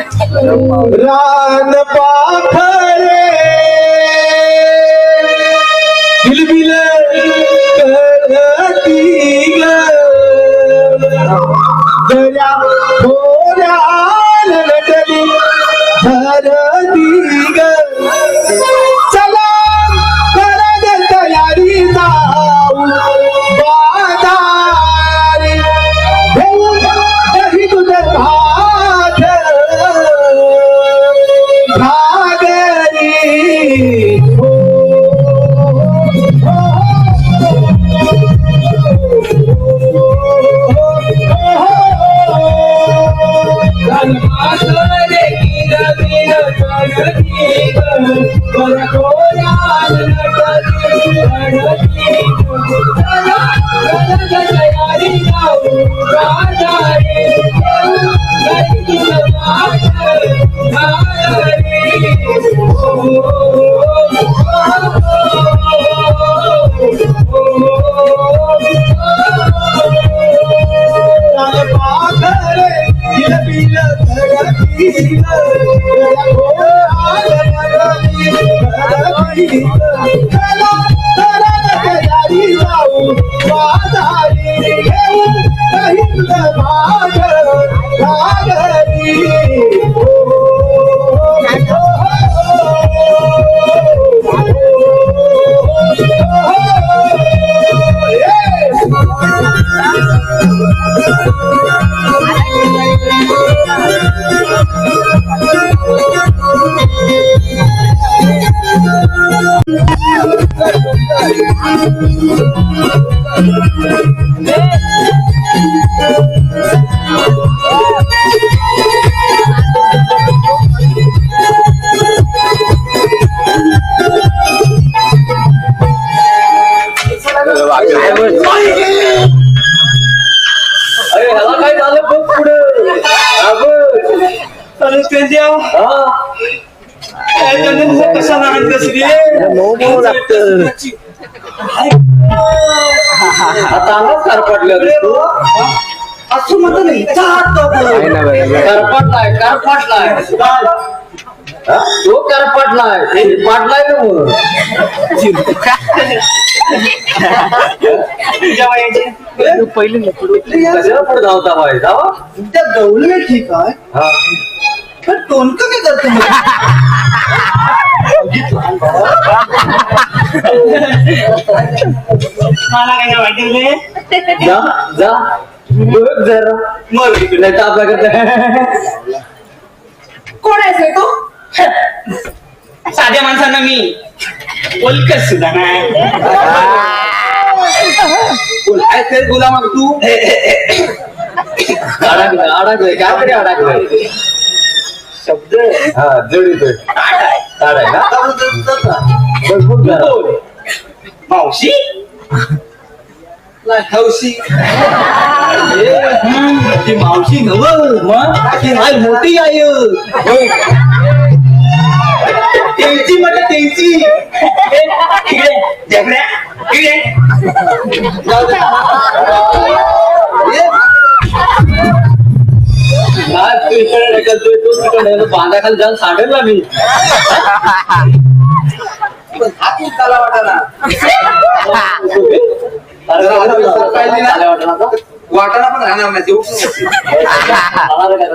रान पाखरे बिलबिल करती ग. दर्या खोऱ्या लटली धरा रान पाखरे लटली अरे त्याच्या हा. लागत रे आता तू असं म्हणतो नाही तो कारपटलाय हे पाडलाय ना पुढे धावता बाय धावा त्या गवळी ठीक आहे पण टोनकं काय करतो? मला काय वाटेल रे? जा जा. बघ जरा. मग. नाही तर आपल्याकडे कोण आहेस रे तू? साध्या माणसांना मी ओलकस सुद्धा नाही. बोल, काय ते बोला मग तू? अडकलं अडकलंय. काय तरी अडकलंय. शब्द हा जडितोय ताड आहे ना. मावशी? हौशी ती मावशी नव मग? ती माझी मोठी आई. त्यांची म्हणजे त्यांची. इकडे जगड्या इकडे. जाऊ दे. ये. बांधाखाली जाऊन सांडेल ना मी. वाटाणा पण राहणार नाही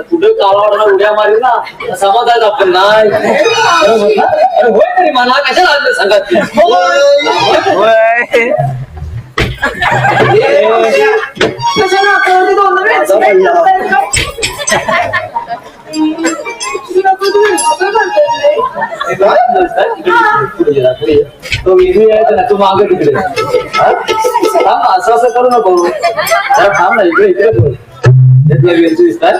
कुठे काला वाटणं उड्या मारी ना समाजात आपण नाही. अरे म्हटलं, अरे होय तरी मला कशाला आणलं सांगा ती? तो आहे ना तू मागे तिकडे थांब असं असं करू नको थांब ना इकडे इकडे बोल वेलची दिसतात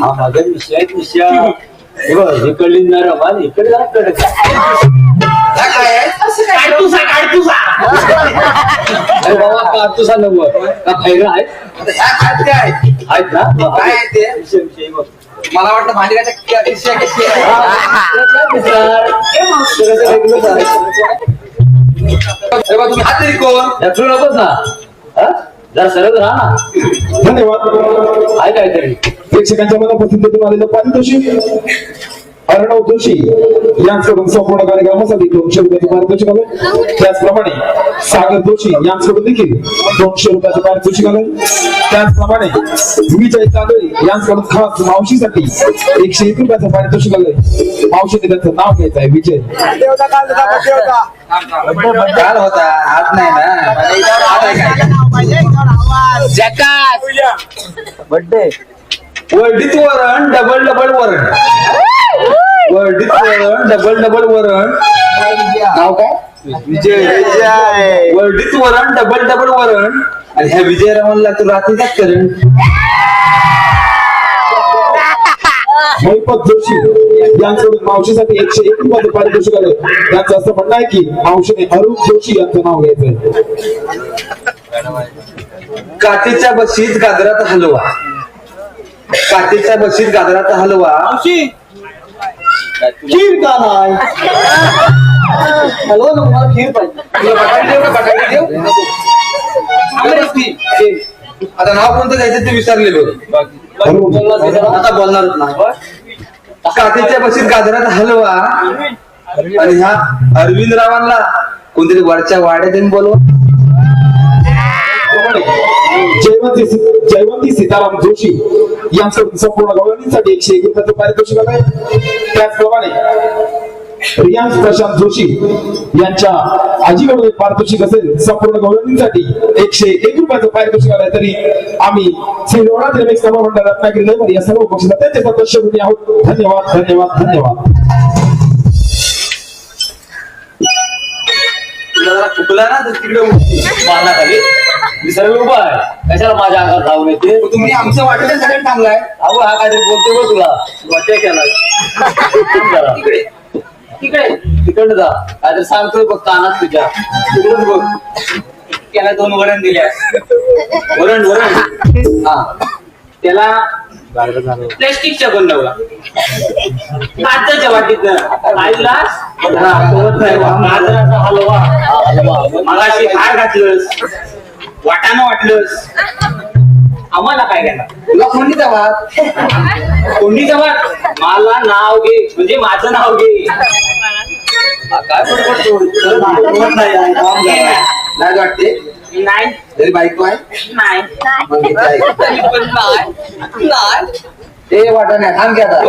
हा माझा विषय विषय हे बघ इकडली आणि इकडे जरा कडक अरे बाबा काढतोसा नव्वद का फायदा आहे. आहेत. ना? काय आहे ते? विषय बघ. मला वाटतं भांडण्याच्या किस्सा कशी आहे? कोण? ना हा? जरा सरळ राहा ना. धन्यवाद. आहे काहीतरी. प्रेक्षकांच्या मनापासून आलेलं पारितोषिक. अर्णव जोशी यांच्याकडून संपूर्ण कार्यक्रमासाठी दोनशे रुपयाचे पारितोषिक आलं त्याचप्रमाणे सागर जोशी यांच्याकडून देखील दोनशे रुपयाचे पारितोषिक आलं त्याचप्रमाणे विजय चांदळे यांच्याकडून खास मावशीसाठी एकशे एक रुपयाचं पारितोषिक आलंय मावशीने त्याचं नाव घ्यायचं आहे विजय. काल होता हात नाही ना काय वर्डीत वरण डबल डबल वरण. वर्डीत वरण डबल डबल वरण नाव काय? विजय. वर्डीत वरण डबल डबल वरण आणि ह्या विजय रमणला तू रात्रीचाच करेन महिपत जोशी यांच्याकडून मावशीसाठी एकशे एक रुपयाचं पारितोषिक आलं. त्यांचं असं म्हणणं आहे की मावशीने अरुण जोशी यांचं नाव घ्यायचंय. काचेच्या बशीत गाजरात हलवा. काचेच्या बशीत गाजरात हलवा. खीर का नाही हॅलो ना मला खीर पाहिजे. आता नाव कोणतं घ्यायचं ते विसरलेलो. आता बोलणारच नाही. काचेच्या बशीत गाजरात हलवा. आणि ह्या अरविंद रावांना कोणतरी वरच्या वाड्यात येऊन बोलवा जयवंती जयवंती सीताराम जोशी. यांच्याकडून संपूर्ण गवळणीसाठी एकशे एक रुपयाचं पारितोषिक आहे त्याचप्रमाणे रियांश प्रशांत जोशी यांच्या आजीकडून पारितोषिक असेल संपूर्ण गवळणीसाठी एकशे एक रुपयाचं पारितोषिक आलंय तरी आम्ही श्री लोणाथ रमेश सभा मंडळ रत्नागिरी लेबर या सर्व पक्षाचा त्यांचे सदस्य आहोत. धन्यवाद धन्यवाद धन्यवाद. तुला जरा चुकला ना तर तिकडे. पाना खाली मी उभा आहे. कशाला माझ्या अंगात धावून येते तुम्ही आमच्या वाटेला सगळ्यात थांबलाय. अहो हा काहीतरी बोलते बघ तुला. वाटते केला तिकडे तिकडे तिकडे जा. काहीतरी सांगतोय बघ कानात तुझ्या. तिकडून बघ. त्याला दोन वरण दिल्या. वरण वरण हा. त्याला प्लॅस्टिकच्या बनवला काचाच्या वाटीत गाजराचा हलवा मगाशी घातलंस. वाटाणं वाटलंस. आम्हाला काय घेणार? तुला कोणती वाद कोणीचा वाट मला नाव घे. म्हणजे माझं नाव घे. काय. नाही वाटते? नाही. तरी बायको आहे? नाही. ते वाटा नाही. थांब की आता.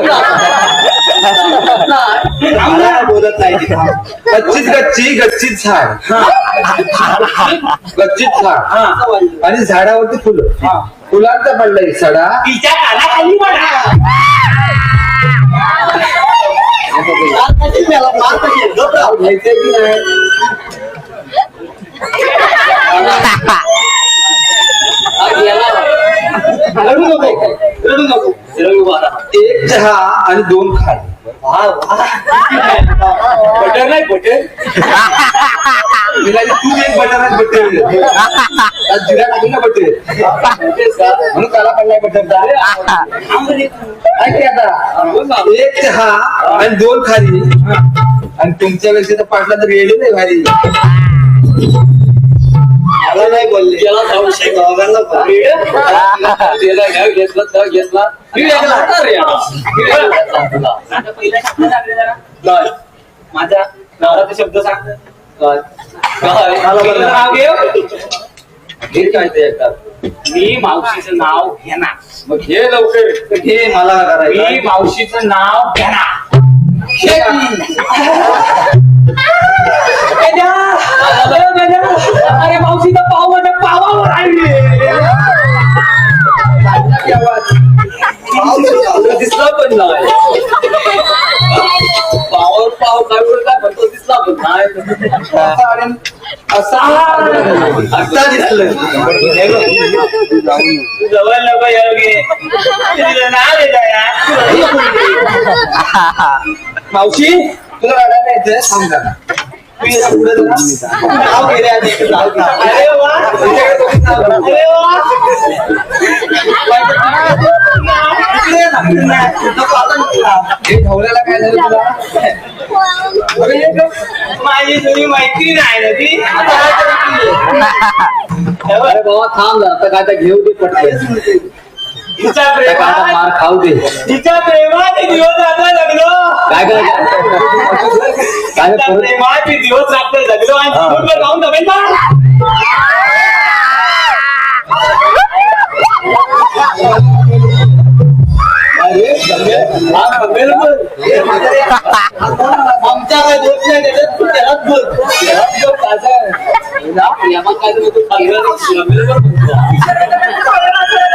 नाही. बोलत नाही गच्चीत गच्ची गच्चीत झाड. गच्चीत झाड. आणि झाडावरती फुलं. फुलांचा पडलाय सडा. तिच्या कानाखाली घ्यायचंय की नाही? रडू नको. रडू नको. सरळ उभा एक चहा आणि दोन खाय बटर नाही बटर. तू एक बटर आहे बटर जिरा टाकली ना बटर. म्हणून त्याला पडलाय बटर आता. एक चहा आणि दोन खाली. आणि तुमच्या वेळेस पाटला तर रेडी नाही भारी. मला नाही बोलले. त्याला घ्या घेतला तर घेतला. मी वेगळा होता रे याला. मी वेगळा होता तुला. आता पहिला शब्द सांग. जरा. माझा शब्द नाव घे हे काय ते मी मावशीचं नाव घेणार. मग घे लवकर. घे मला मी करायचं मावशीचं नाव घेणार. अरे मावशी तर पाव माझ्या पावावर आली दिसला पण नाही. पावर पाव काय पण तो दिसला पण नाही. आता दिसलं. जवळ नको योगे नाव येत मावशी? तुला रडायला येतंय सांग जरा तू ये पुढे जरा. नाव घे रे आधी नाव घे. अरे वा तुझ्याकडे बघून नाव घे. अरे वा इकडे ये ना. नको आता नको हे काय झालं तुला अरे माझी तुझी मैत्री नाही ना ती आता काय करायचं? अरे बाबा थांब आता काय तर घेऊ दे पटकन तिच्या प्रेमात मार खाऊ दे तिच्या प्रेमात ते दिवस रात्र जगलो काय काय काय तिच्या परत प्रेमात ते दिवस रात्र जगलो आणि जमेल? अरे जमेल. हा, जमेल पण. हे म्हातारे, आमचा काय दोष नाही त्याच्यात तू त्यालाच बोल त्यालाच बोल काय झालं? प्रेमात काय तर तू खाल्लं जमेल बरं.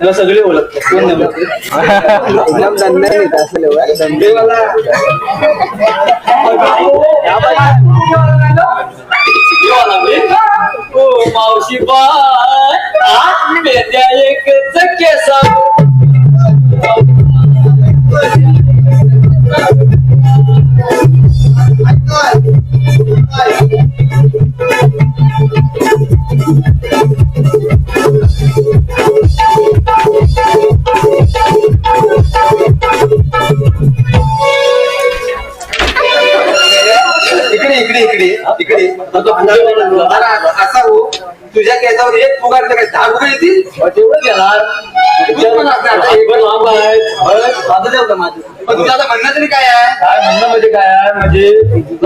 त्याला सगळे ओळखतात कोण नाही ओळखत? नाही मावशी बाय एकच केसा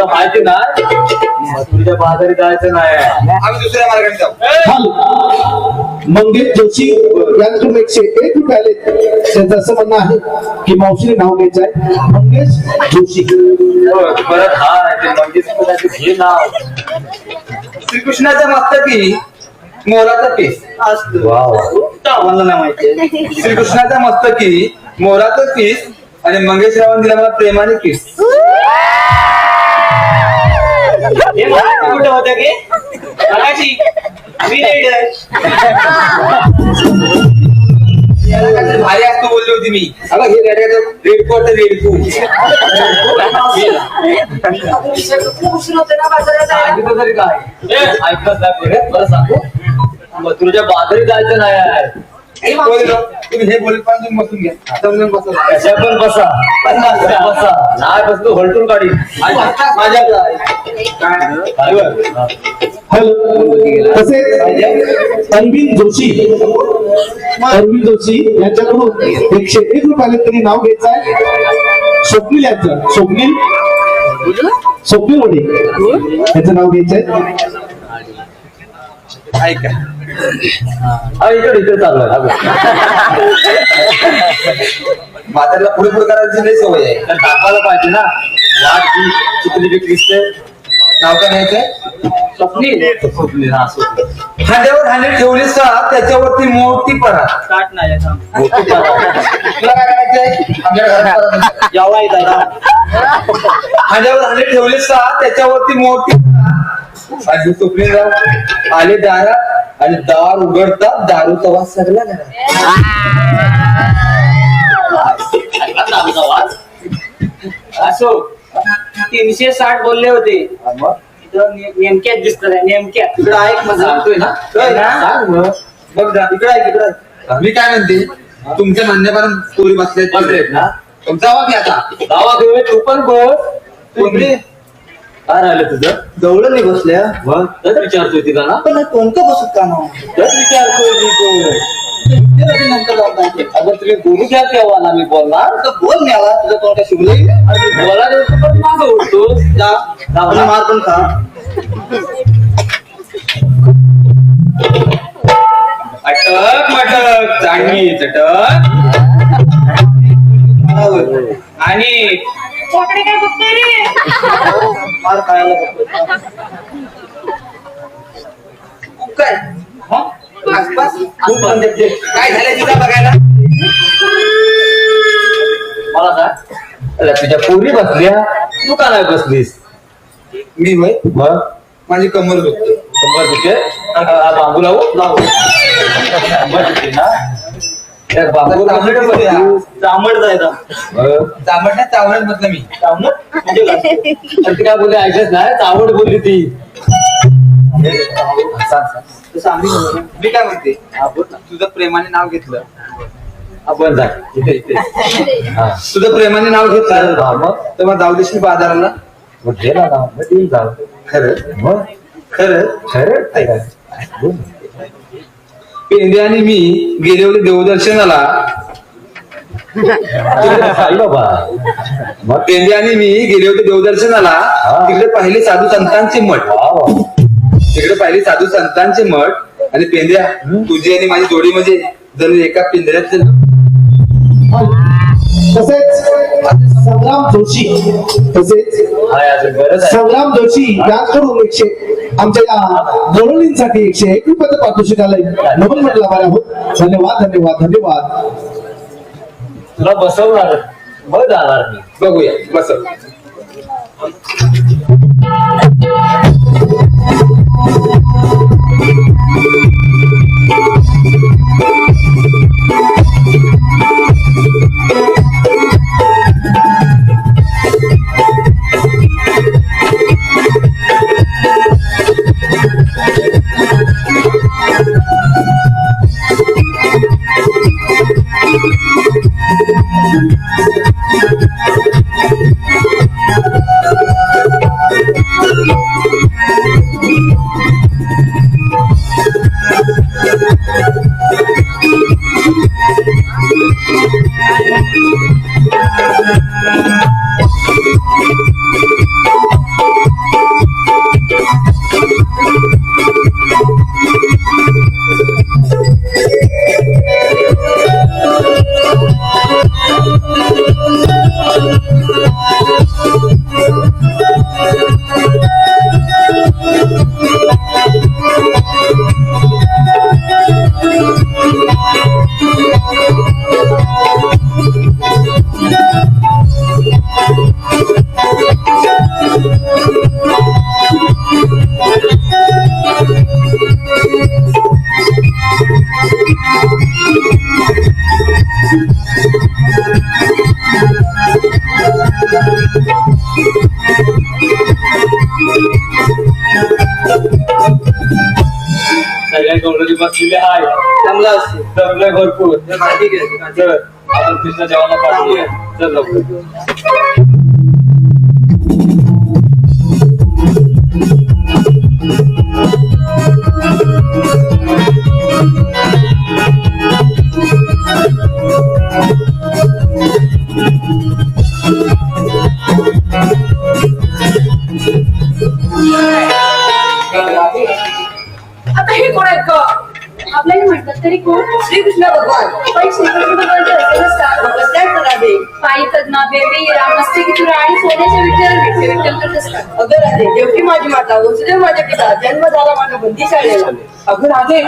तुला माहिती ना? तुझ्या बाजारी जायचं नाही. आम्ही दुसऱ्या मार्गाने जाऊ. मंगेश जोशी यांच्याकडून एकशे एक रुपये आले त्यांचं असं म्हणणं आहे की मावशीने नाव घ्यायचं आहे. मंगेश जोशी. परत हाय ते मंगेश घे नाव. श्रीकृष्णाच्या मस्तकी मोराचा पीस आम्हाला नाही माहिती. श्रीकृष्णाच्या मस्तकी मोराचं पीस आणि मंगेशरावांनी दिला मला प्रेमाने किस हे कुठं होतं की मी याला काहीतरी भारी असतो बोलली होती मी अगं हे रेडको रेडको तर रेडकू उशीर होते ना बाजारात जायला. सांगितलं तरी काय ऐकत नाही पुढे मला सांगू मग तुझ्या बाजारी जायचं नाही आहे तुम्ही हे बोलत पण तुम्ही बसून घ्या समजून बसा. कशा पण बसा. बसा. नाही बसलो हलटून काढी. माझ्या हल. तसेच अरविंद जोशी अरविंद जोशी यांच्याकडून एकशे एक आले तरी नाव घ्यायचं आहे. स्वप्नील यांचं. स्वप्नील? स्वप्नील वडे यांचं नाव घ्यायचं आहे. ऐका हा इकडे इकडे चालू आहे म्हाताऱ्याला पुढे पुढे करायची नाही सवय आहे. तर दाखवायला पाहिजे ना. वाट जी चिकली बिकली दिसते. नाव काय घ्यायचंय स्वप्नील. स्वप्नील हा स्वप्नील. हांड्यावर हांडे ठेवले सा त्याच्यावरती मोठी परा काट नाही आहे, थांब. तुला काय करायचंय आमच्या घरात परात. जेव्हा येत आहे, हांड्यावर हांडे ठेवले सा त्याच्यावरती मोठी. आणि सुप्रीमराव आले दारात. आणि दार उघडतात दारूचा वास सगळा घरात. आवाज असो तीनशे साठ बोलले होते. इथं ने- नेमक्याच दिसत नेमक्या इकडे ऐक मग सांगतोय ना? सांग मग. बघ ना इकडे ऐक इकडे ऐक. मी काय म्हणते तुमच्या म्हणण्यापर्यंत बसलेत. बसलेत ना? जावा की आता? गावा घेऊन तू पण कोणते काय राहिलं तुझं? जवळ नाही बसल्या. मग? विचारतोय तिला ना. पण कोणतं बसत का तच विचारतोय मी. अगं तुम्ही बोलू घ्या तेव्हा ना मी बोलणार. आता बोल तुझं तोंड पण मागं मार पण खा. अटक मटक. चांगली चटक. आणि कोकडे काय बघतोय रे? फार खायला बघतो. काय आसपास खूप ते- काय झालं तुझा बघायला? मला सांग. अरे तुझ्या पोरी बसल्या. तू का नाही बसलीस? मी होय? मग? माझी कमर दुखते. कंबर तिथे बांबू लावू? लावू. कंबर तिथे ना? जायचा मग चामट नाही म्हटलं मी. म्हणजे काय? बोलली? ऐकत नाही. चावड बोलली ती. मी काय म्हणते. तुझं प्रेमाने नाव घेतलं. आपण सांग इथे इथे. तुझं प्रेमाने नाव घेतलं. मग तर मग जाऊ देशील बाजाराला. मग घे ना नाव. मग देऊन जाऊ खरं. मग. खरं. खरं. पेंडे आणि मी गेले होते देवदर्शनाला. आई बाबा. मग पेंडे आणि मी गेले होते देवदर्शनाला. तिकडे पाहिले साधू संतांचे मठ. तिकडे पाहिले साधू संतांचे मठ. आणि पेंद्या तुझी आणि माझी जोडी म्हणजे जणू एका पिंजऱ्यात तसेच संग्राम जोशी. तसेच संग्राम जोशी यांकडून एकशे आमच्या या बोरवलींसाठी एकशे एक रुपये पारितोषिक आलंय. म्हणून म्हटलं बरं आहोत. धन्यवाद धन्यवाद धन्यवाद. तुला बसवणार. मग जाणार मी. बघूया. बस सगळ्या जमलंय भरपूर. ठीक आहे चल आपण कृष्ण जेवणाला पाठवूया. चल लवकर. आता हे कोण आहेत का आपल्याला म्हणतात तरी कोण? श्रीकृष्ण भगवान. पण श्रीकृष्ण भगवान तपस्या करावे पायी कदना बेबी रामस्ती किती आणि सोन्याच्या विठ्ठल विठ्ठल करत असतात. अगं राधे देवकी माझी माता वसुदेव माझ्या पिता जन्म झाला माझ्या बंदी शाळेला. अगं राधे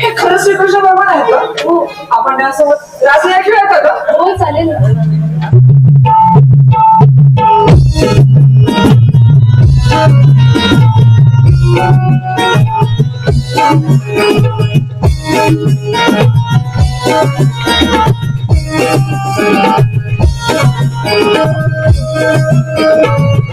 हे खरं श्रीकृष्ण भगवान आहे का? हो आपण राजे ऐकूया का गं? हो चालेल ना. Thank you.